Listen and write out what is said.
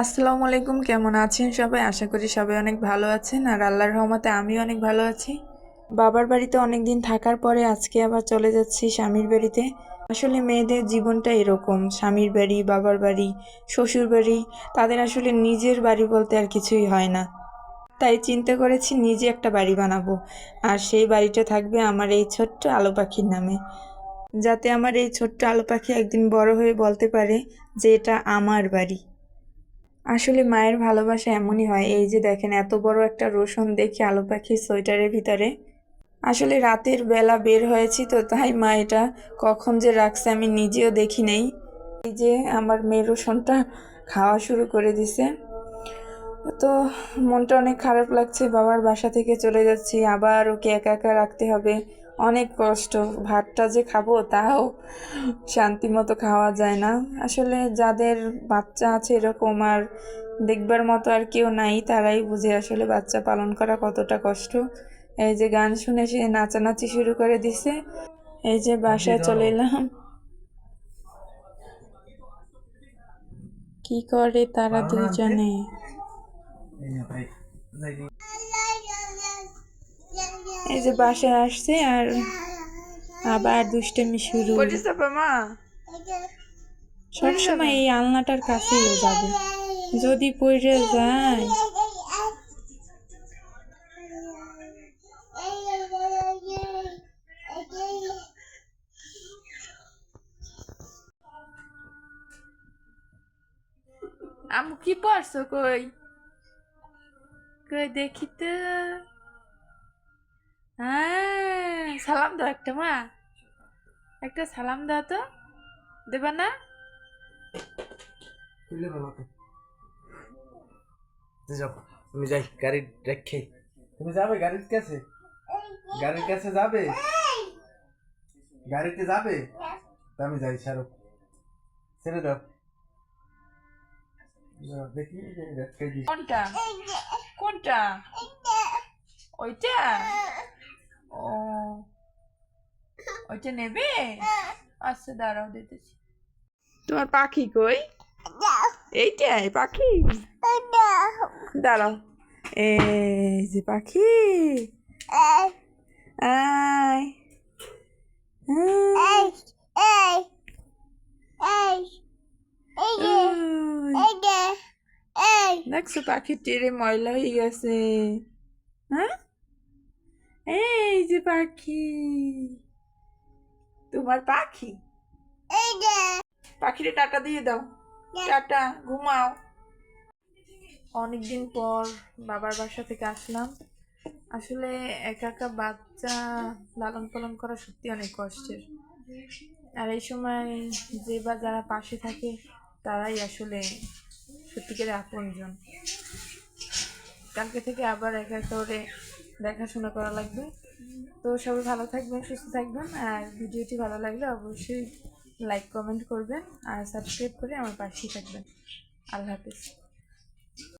আসসালামু আলাইকুম, কেমন আছেন সবাই? আশা করি সবাই অনেক ভালো আছেন আর আল্লাহর রহমতে আমি অনেক ভালো আছি। বাবার বাড়িতে অনেক দিন থাকার পরে আজকে আবার চলে যাচ্ছি স্বামীর বাড়িতে। আসলে মেয়েদের জীবনটা এরকম, স্বামীর বাড়ি, বাবার বাড়ি, শ্বশুর বাড়ি, তাদের আসলে নিজের বাড়ি বলতে আর কিছুই হয় না। তাই চিন্তা করেছি নিজে একটা বাড়ি বানাবো। আর সেই বাড়িটা থাকবে আমার এই ছোট্ট আলো পাখির নামে। যাতে আমার এই ছোট্ট আলো পাখি একদিন বড় হয়ে বলতে পারে যে এটা আমার বাড়ি। আসলে মায়ের ভালোবাসা এমনই হয়, এই যে দেখেন এত বড় একটা রোশন দেখে আলো পাখির সোয়েটারের ভিতরে। আসলে রাতের বেলা বের হয়েছি তো, তাই মা এটা কখন যে রাখছে আমি নিজেও দেখি নেই। এই যে আমার মেয়ে রোশনটা খাওয়া শুরু করে দিছে। তো মনটা অনেক খারাপ লাগছে, বাবার বাসা থেকে চলে যাচ্ছি, আবার ওকে একা একা রাখতে হবে। অনেক কষ্ট। ভাতটা যে খাব তাও শান্তি মতো খাওয়া যায় না। আসলে যাদের বাচ্চা আছে এরকম আর দেখবার মতো আর কেউ নাই তারাই বুঝে আসলে বাচ্চা পালন করা কতটা কষ্ট। এই যে গান শুনে সে নাচানাচি শুরু করে দিছে। এই যে বাসায় চলে এলাম। কি করে তারা দুজনে এই যে বাসায় আসছে আর আবার দুষ্টামি শুরু। সবসময় এই আলনাটার কাছেই ও যাবে। যদি পড়ে যায়। আমু কি পড়ছো কই? কই দেখি তো। সালাম দাও একটা মা। একটা সালাম দাও তো। দেবা না? যাও তুমি যাই গাড়ি রেখে তুমি যাবে গাড়ির কাছে? গাড়ির কাছে যাবে? গাড়িতে যাবে? আমি যাই সারো ছেড়ে দাও। দেখি কোনটা? কোনটা? ওইটা? ও ওইটা নেবে? আচ্ছা দাঁড়াও দিতেছি। তোমার পাখি কই? এইটাই পাখি? দাঁড়াও। এই যে পাখি। আয়। দেখছ পাখির টেরে ময়লা হয়ে গেছে। হ্যাঁ? এই যে পাখি। তোমার পাখি। পাখিরে টাটা দিয়ে দাও। টাটা ঘুমাও। অনেকদিন পর বাবার বাসা থেকে আসলাম। আসলে একা একা বাচ্চা লালন পালন করা সত্যি অনেক কষ্টের। আর এই সময় যে বা যারা পাশে থাকে তারাই আসলে সত্যিকারের আপনজন। কালকে থেকে আবার একা একা করে দেখাশোনা করা লাগবে। তো সবাই ভালো থাকবেন, সুস্থ থাকবেন। আর ভিডিওটি ভালো লাগলে অবশ্যই লাইক কমেন্ট করবেন। আর সাবস্ক্রাইব করে আমার পাশেই থাকবেন। আল্লাহ হাফিজ।